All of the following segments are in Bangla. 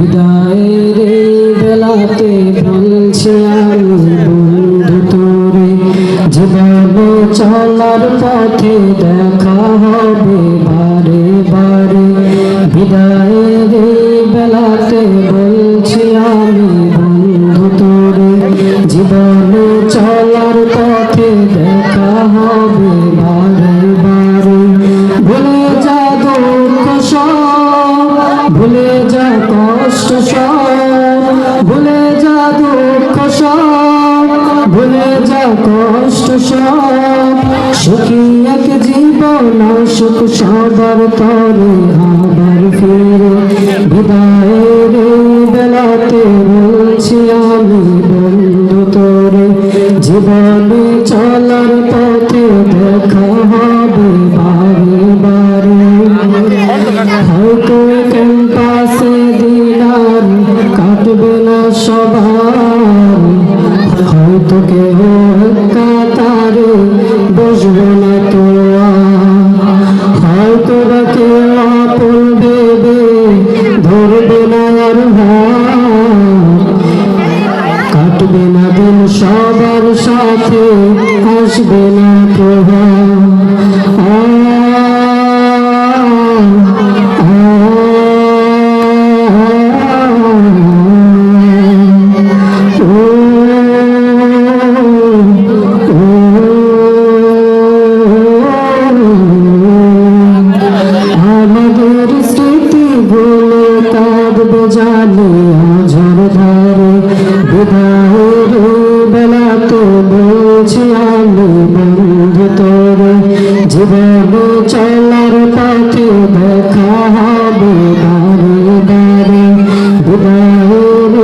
বিদায়ের বেলাতে বলছি আমি বন্ধু তোরে জীবন চলার পথে দেখা হবে বারে বারে। বিদায়ের ভুলে যা দুঃখ সব, ভুলে যা কষ্ট সব। সুখী এক জীবন, সুখ সবার তরে আবার ফিরে। বিদায়ের এই বেলাতে বলছি আমি, বন্ধু তোরে, জীবনে চলার পথে দেখা হবে বারে বারে। হয়তো বা কেউ আপন দেবে ধরবে না আর। কাটবে না দিন সবার সাথে আসবে না জীবন চলার পথে দেখা হবে দারে বারে বিদায়ের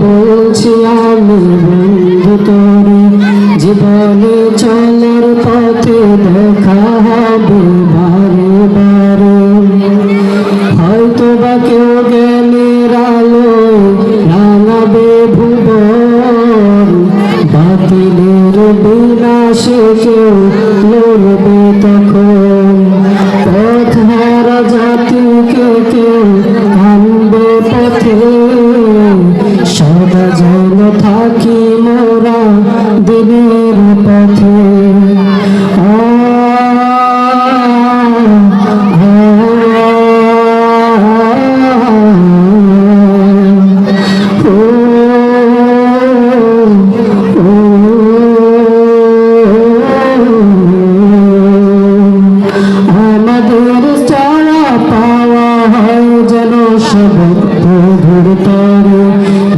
বলছি আমি বন্ধু তোরে। জীবন চলার কেউ লড়বে তখন। পথ হারা জাতিকে কেউ আনবে পথে। সদা যেন থাকি মোরা দিনের